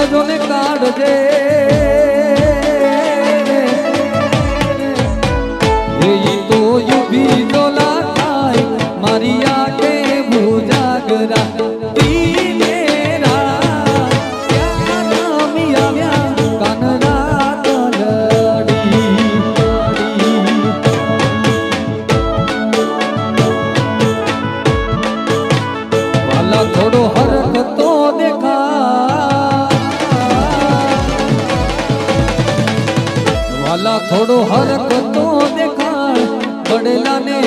ભજોને કાઢજે. થોડો હરકતો દેખાડ પડેલા ને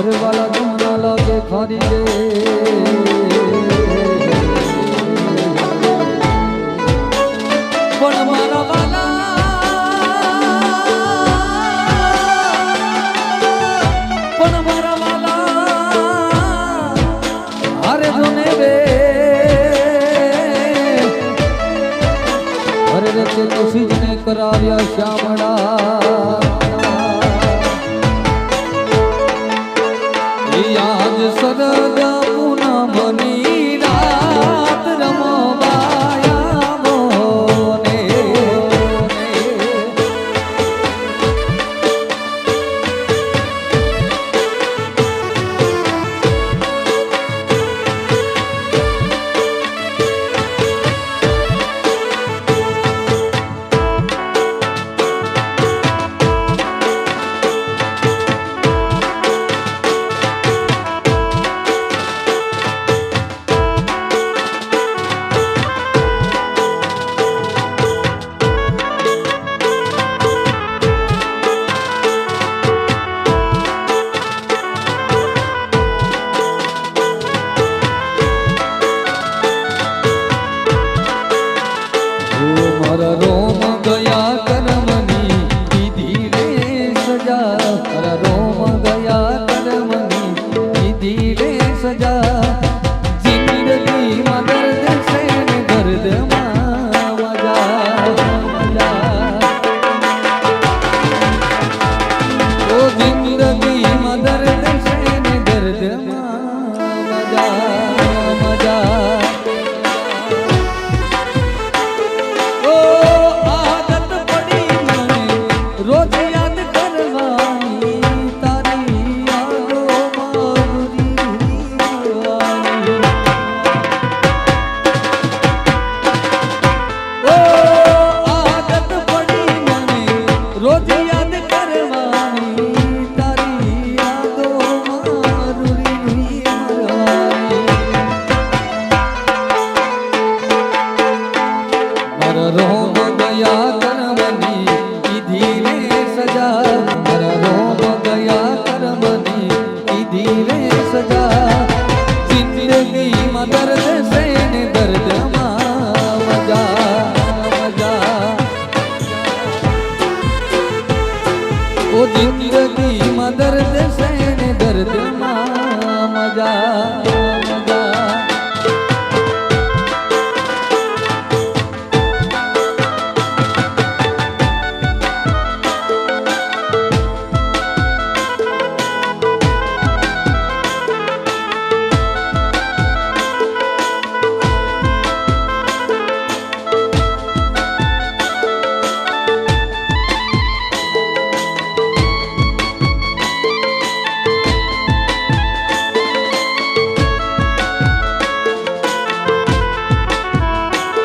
અરે વાલા જમના લાગે ખારી દે પણ મારા વાલા પણ મારા વાલા અરે જોને બે. અરે રચે કરાવ્યા શ્યામ.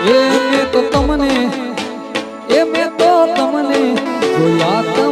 એ મેં તો તમને એ મેં તો તમને જોયા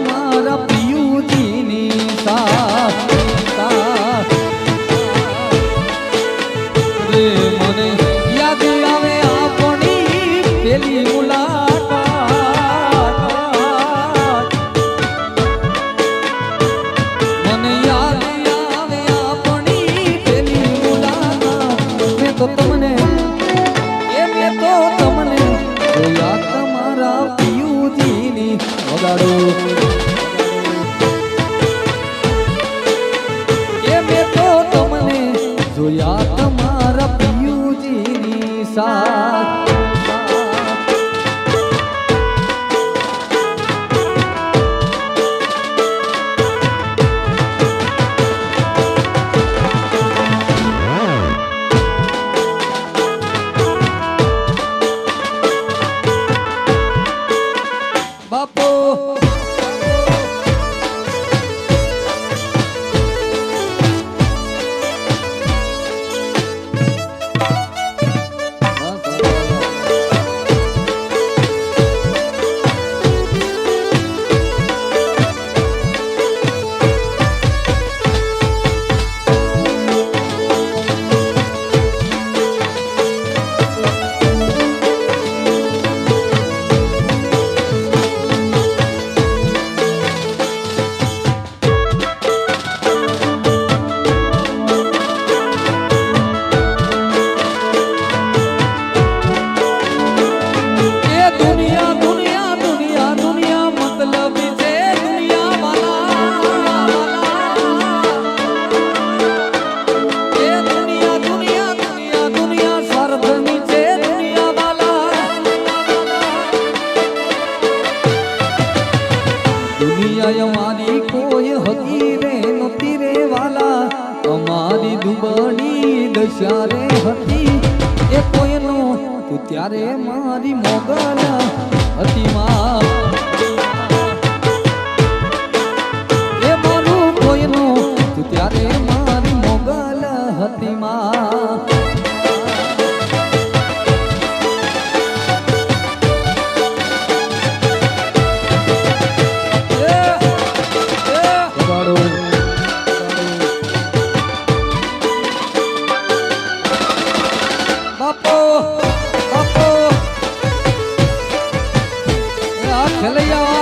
ಗಾಡು તું ત્યારે મારી મોગલ હતી માં એ મારું કોઈનું તું ત્યારે મારી મોગલ હતી માં 没了呀。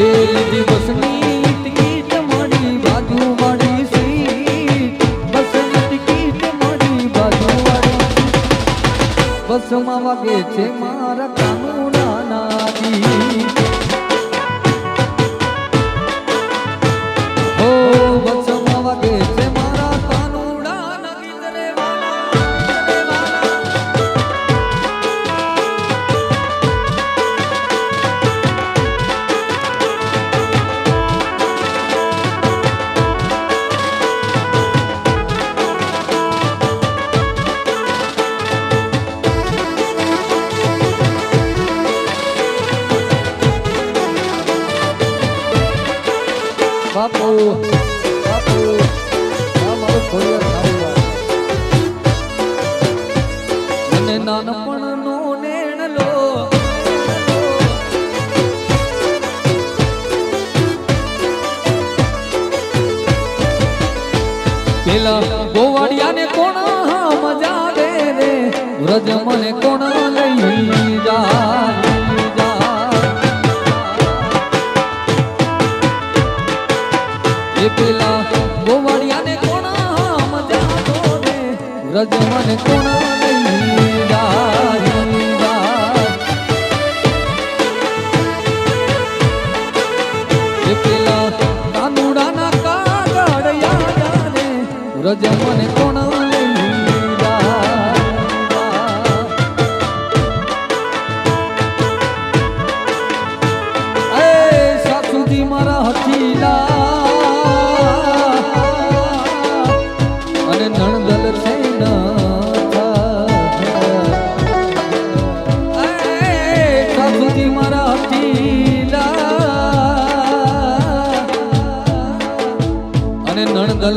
જેલ દિવસની ટિકિટ મારી બાજુ મારી સીટ બસની ટિકિટ મારી બાજુ મારી બસમાં વાગે છે મારા કાનુડાના ગોવાડિયાને કોણ મજા આવે રે? વ્રજ મને કોણ લઈ જા પેલા કોણ મજા આવે રે? વ્રજ મને આવે. મને કોણ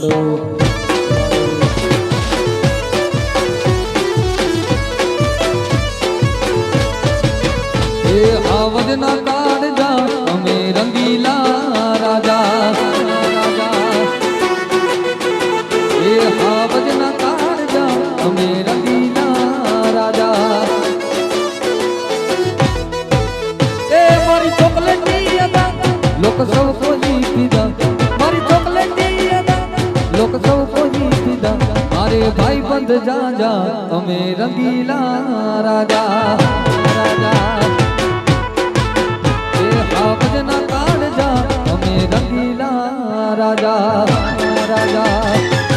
એ આવજના કાળજા અમે રંગીલા રાજા. એ આવજના કાળજા અમે રંગીલા રાજા. એ મારી ચોકલેટી અદા લોક સૌ કોઈ પીધા લોક સૌ કોઈ પીધા મારે ભાઈ બંધ જાજા અમે રંગીલા રાજા રાજા. એ હાવજના કાળજા, અમે રંગીલા રાજા રાજા.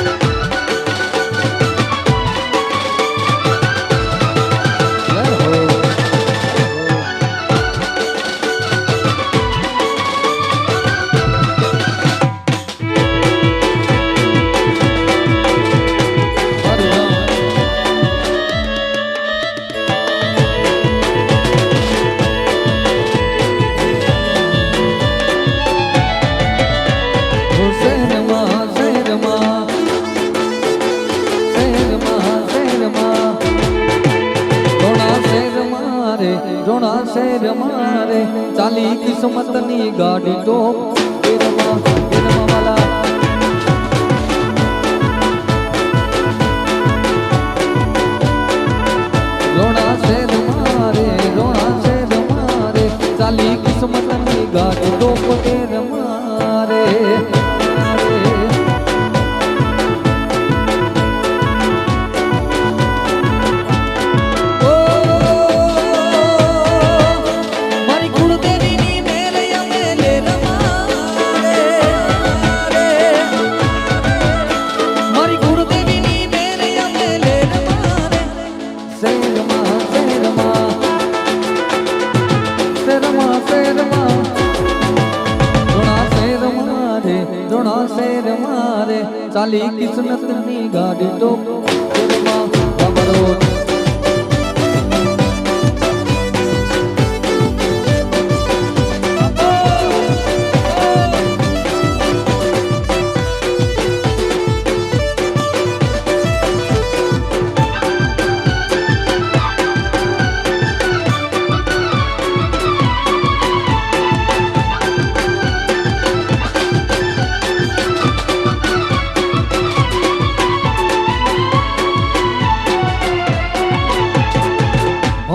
શેરમાં રે ચાલી કિસ્મતની ગાડી તો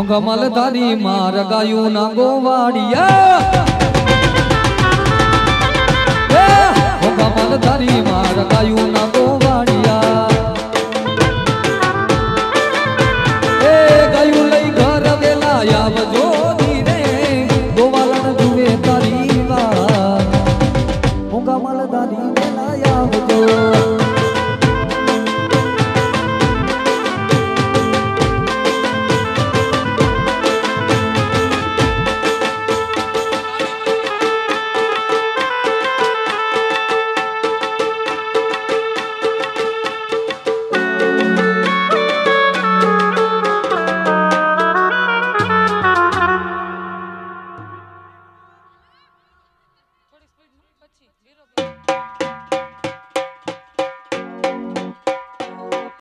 કમલ ધારી માર ગાયું ના ગોવાડિયા કમલ ધારી માર ગાયું ના ગો